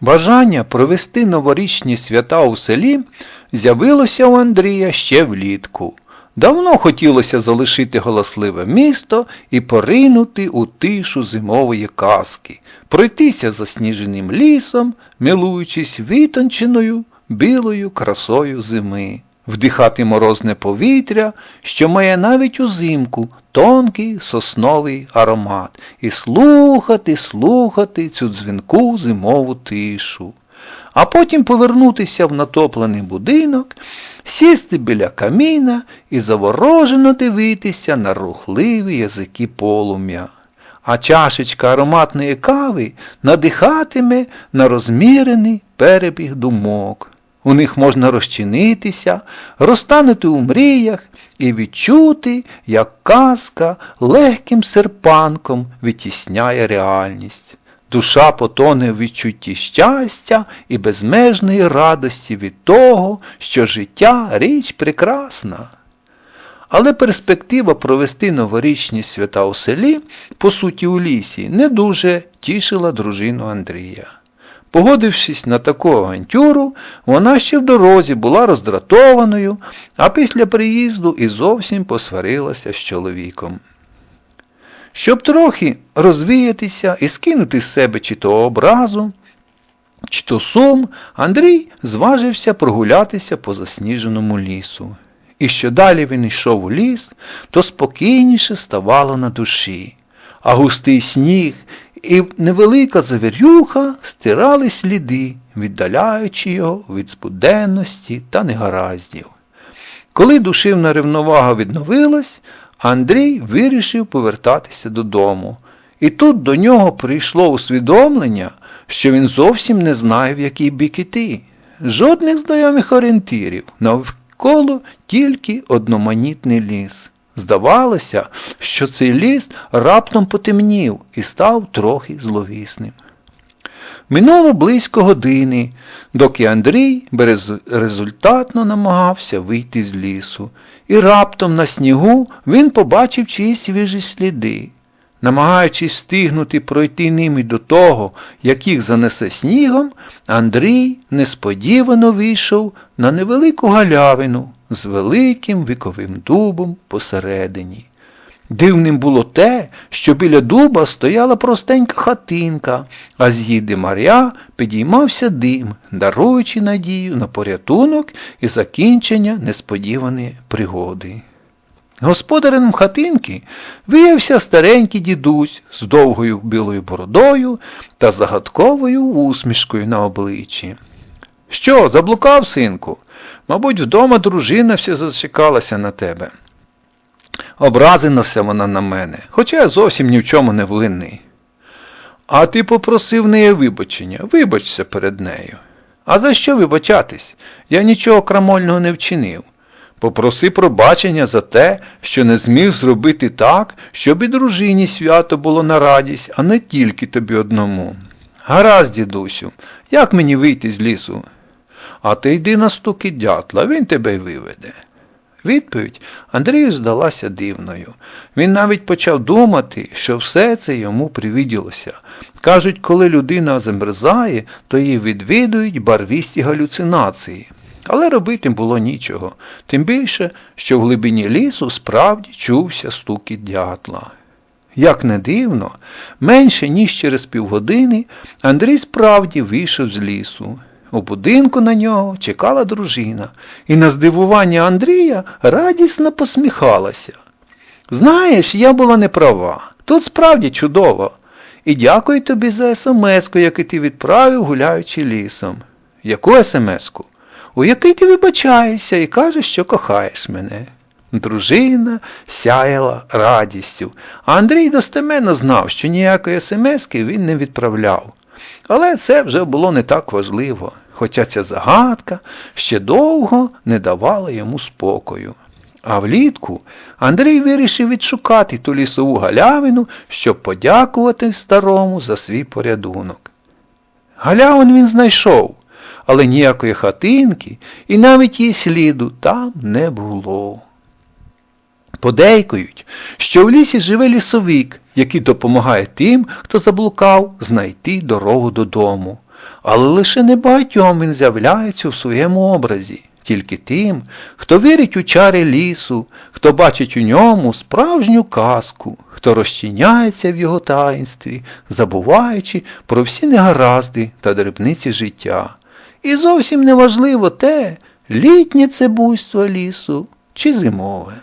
Бажання провести новорічні свята у селі з'явилося у Андрія ще влітку. Давно хотілося залишити голосливе місто і поринути у тишу зимової казки, пройтися засніженим лісом, милуючись витонченою білою красою зими, вдихати морозне повітря, що має навіть узимку тонкий сосновий аромат, і слухати, слухати цю дзвінку зимову тишу. А потім повернутися в натоплений будинок, сісти біля каміна і заворожено дивитися на рухливі язики полум'я. А чашечка ароматної кави надихатиме на розмірений перебіг думок. У них можна розчинитися, розтанути у мріях і відчути, як казка легким серпанком витісняє реальність. Душа потоне в відчутті щастя і безмежної радості від того, що життя річ прекрасна. Але перспектива провести новорічні свята у селі, по суті у лісі, не дуже тішила дружину Андрія. Погодившись на таку авантюру, вона ще в дорозі була роздратованою, а після приїзду і зовсім посварилася з чоловіком. Щоб трохи розвіятися і скинути з себе чи то образу, чи то сум, Андрій зважився прогулятися по засніженому лісу. І що далі він йшов у ліс, то спокійніше ставало на душі, а густий сніг і невелика завірюха стирали сліди, віддаляючи його від збуденності та негараздів. Коли душевна рівновага відновилась, Андрій вирішив повертатися додому. І тут до нього прийшло усвідомлення, що він зовсім не знає, в який бік іти. Жодних знайомих орієнтирів, навколо тільки одноманітний ліс. Здавалося, що цей ліс раптом потемнів і став трохи зловісним. Минуло близько години, доки Андрій безрезультатно намагався вийти з лісу, і раптом на снігу він побачив чиїсь свіжі сліди. Намагаючись встигнути пройти ними до того, як їх занесе снігом, Андрій несподівано вийшов на невелику галявину з великим віковим дубом посередині. Дивним було те, що біля дуба стояла простенька хатинка, а з її димаря підіймався дим, даруючи надію на порятунок і закінчення несподіваної пригоди. Господарем хатинки виявився старенький дідусь з довгою білою бородою та загадковою усмішкою на обличчі. Що, заблукав, синку? Мабуть, вдома дружина все зачекалася на тебе. Образилася вона на мене, хоча я зовсім ні в чому не винний. А ти попросив неї вибачення, вибачся перед нею. А за що вибачатись? Я нічого крамольного не вчинив. Попроси пробачення за те, що не зміг зробити так, щоб і дружині свято було на радість, а не тільки тобі одному. Гаразд, дідусю, як мені вийти з лісу? А ти йди на стуки дятла, він тебе й виведе. Відповідь Андрію здалася дивною. Він навіть почав думати, що все це йому привиділося. Кажуть, коли людина замерзає, то її відвідують барвісті галюцинації. Але робити було нічого, тим більше, що в глибині лісу справді чувся стукіт дятла. Як не дивно, менше ніж через півгодини Андрій справді вийшов з лісу. У будинку на нього чекала дружина, і на здивування Андрія радісно посміхалася. Знаєш, я була не права. Тут справді чудово. І дякую тобі за смс-ку, яку ти відправив, гуляючи лісом. Яку смс-ку? У який ти вибачаєшся і кажеш, що кохаєш мене. Дружина сяяла радістю, а Андрій достеменно знав, що ніякої смс-ки він не відправляв. Але це вже було не так важливо, хоча ця загадка ще довго не давала йому спокою. А влітку Андрій вирішив відшукати ту лісову галявину, щоб подякувати старому за свій порядунок. Галявин він знайшов, але ніякої хатинки і навіть її сліду там не було. Подейкують, що в лісі живе лісовик, який допомагає тим, хто заблукав, знайти дорогу додому. але лише небагатьом він з'являється в своєму образі, тільки тим, хто вірить у чари лісу, хто бачить у ньому справжню казку, хто розчиняється в його таїнстві, забуваючи про всі негаразди та дрібниці життя. І зовсім не важливо те, літнє це буйство лісу чи зимове.